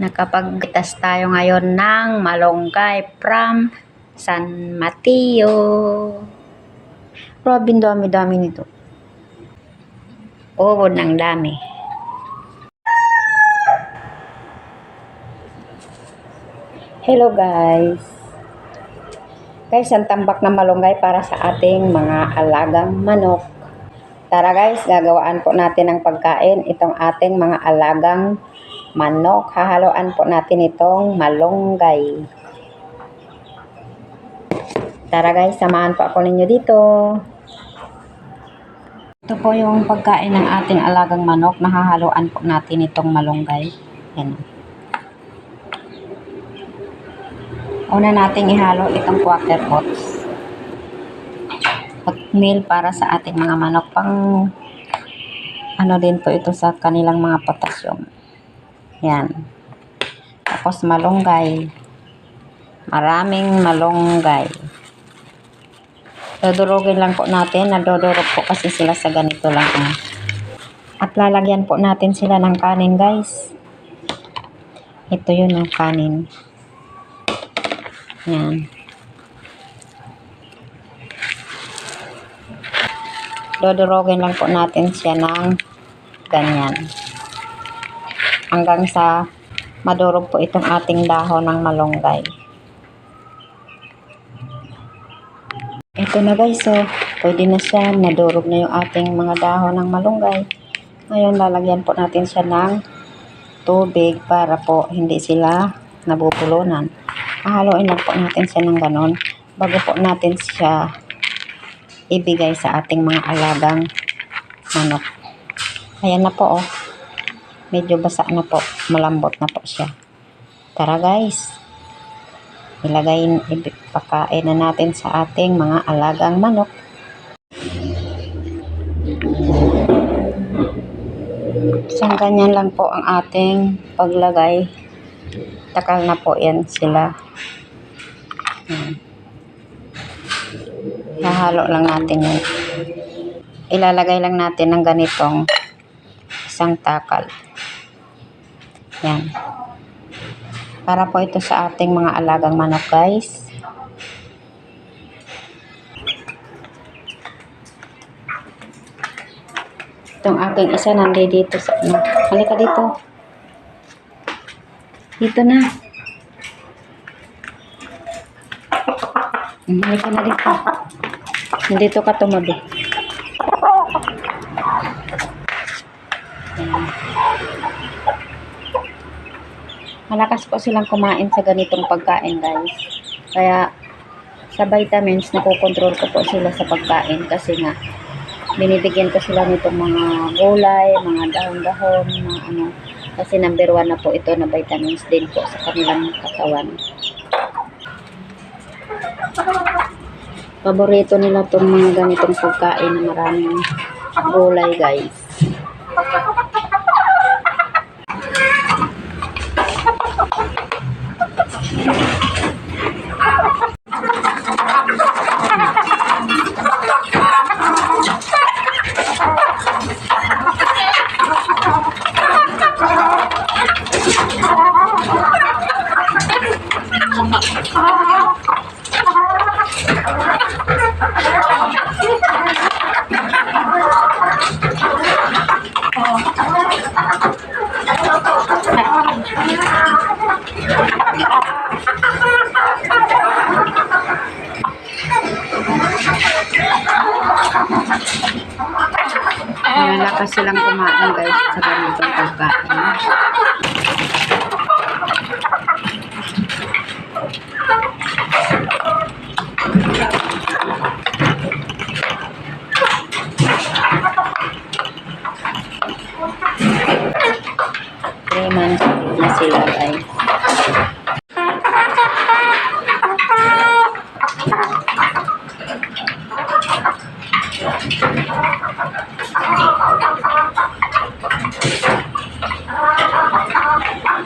Nakapagtas tayo ngayon ng malunggay from San Mateo. Ang dami-dami nito. Oo, ng dami. Hello guys. Guys, ang tambak na malunggay para sa ating mga alagang manok. Tara guys, gagawaan po natin ng pagkain itong ating mga alagang manok. Hahaluan po natin itong malunggay. Tara guys, samahan po ako ninyo dito. Ito po yung pagkain ng ating alagang manok. Nahahaluan po natin itong malunggay. Yan. Una nating ihalo itong quarter oats. Oatmeal para sa ating mga manok. Pang ano din po ito sa kanilang mga potassium. Yan. Tapos malunggay. Maraming malunggay. Dodorogin lang po natin. Nadodorog po kasi sila sa ganito lang. ah. At lalagyan po natin sila ng kanin guys. Ito yun ang kanin. Yan. Dodorogin lang po natin siya ng ganyan. Hanggang sa madurog po itong ating dahon ng malunggay. Ito na guys, so pwede na siya. Nadurog na yung ating mga dahon ng malunggay. Ngayon, lalagyan po natin siya ng tubig para po hindi sila nabubulunan. Hahaluin lang po natin siya ng ganon bago po natin siya ibigay sa ating mga alagang manok. Ayan na po oh. Medyo basa na po. Malambot na po siya. Tara guys. Ilagay, ipakain na natin sa ating mga alagang manok. Isang ganyan lang po ang ating paglagay. Takal na po yan sila. Yan. Hahalo lang natin yun. Ilalagay lang natin ng ganitong isang takal. Yan. Para po ito sa ating mga alagang manok guys. Itong aking isa nandito sa ano. Halika dito. Dito na. Halika na dito. Nandito ka tumabi. Malakas po silang kumain sa ganitong pagkain guys. Kaya sa vitamins nakokontrol ko po sila sa pagkain kasi nga binibigyan ko sila nitong mga gulay, mga dahon-dahon, mga ano. Kasi number one na po ito na vitamins din po sa kanilang katawan. Paborito nila itong mga ganitong pagkain na maraming gulay guys. Malakas silang kumain guys sa ganitong pagkain.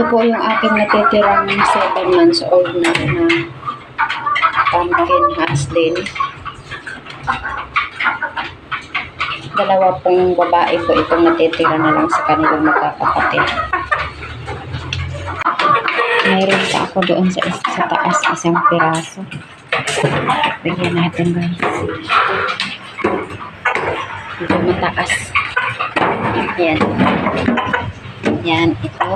po yung aking natitirang 7 months old na na pumpkin haslin. Dalawa pong babae po itong natitira na lang sa kanilang magkakapatid. Mayroon pa ako doon sa, sa taas isang piraso. Bigyan natin guys. Medyo mataas. Yan. Yan, ito.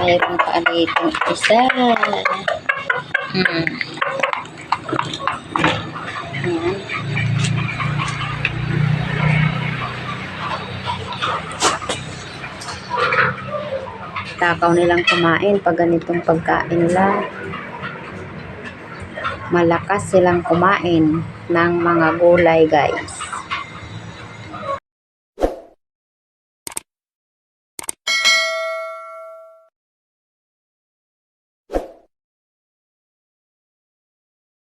Mayroon pa dito isa. Hmm. Yan. Takaw nilang kumain pag ganitong pagkain lang. Malakas silang kumain ng mga gulay guys.